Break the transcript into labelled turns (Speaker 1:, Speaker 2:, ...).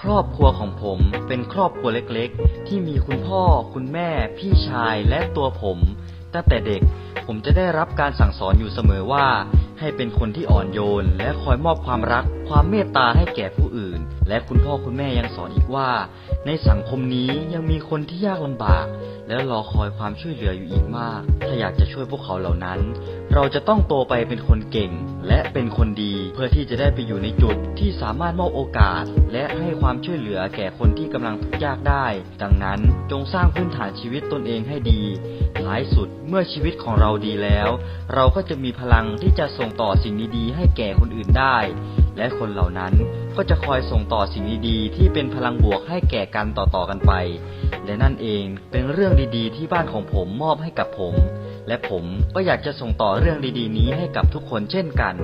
Speaker 1: ครอบครัวของผมเป็นครอบครัวเล็กๆ ที่มีคุณพ่อ คุณแม่ พี่ชายและตัวผม ตั้งแต่เด็กผมจะได้รับการสั่งสอนอยู่เสมอว่า ให้เป็นคนที่อ่อนโยน และคอยมอบความรัก ความเมตตาให้แก่ผู้อื่น และคุณพ่อคุณแม่ยังสอนอีกว่า ในสังคมนี้ยังมีคนที่ยากลำบาก และรอคอยความช่วยเหลืออยู่อีกมาก ถ้าอยากจะช่วยพวกเขาเหล่านั้น เราจะต้องโตไปเป็นคนเก่ง และเป็นคนดีเพื่อที่จะได้ไปอยู่ในจุดที่สามารถมอบโอกาส และให้ความช่วยเหลือแก่คนที่กำลังทุกข์ยากได้ ดังนั้นจงสร้างพื้นฐานชีวิตตนเองให้ดีท้ายสุดเมื่อชีวิตของเราดีแล้ว เราก็จะมีพลังที่จะส่งต่อสิ่งดีๆให้แก่คนอื่นได้ และคนเหล่านั้นก็จะคอยส่งต่อสิ่งดีๆที่เป็นพลังบวกให้แก่กันต่อๆกันไป และนั่นเองเป็นเรื่องดีๆ ที่บ้านของผมมอบให้กับผม และผมก็อยากจะส่งต่อเรื่องดีๆ นี้ให้กับทุกคนเช่นกัน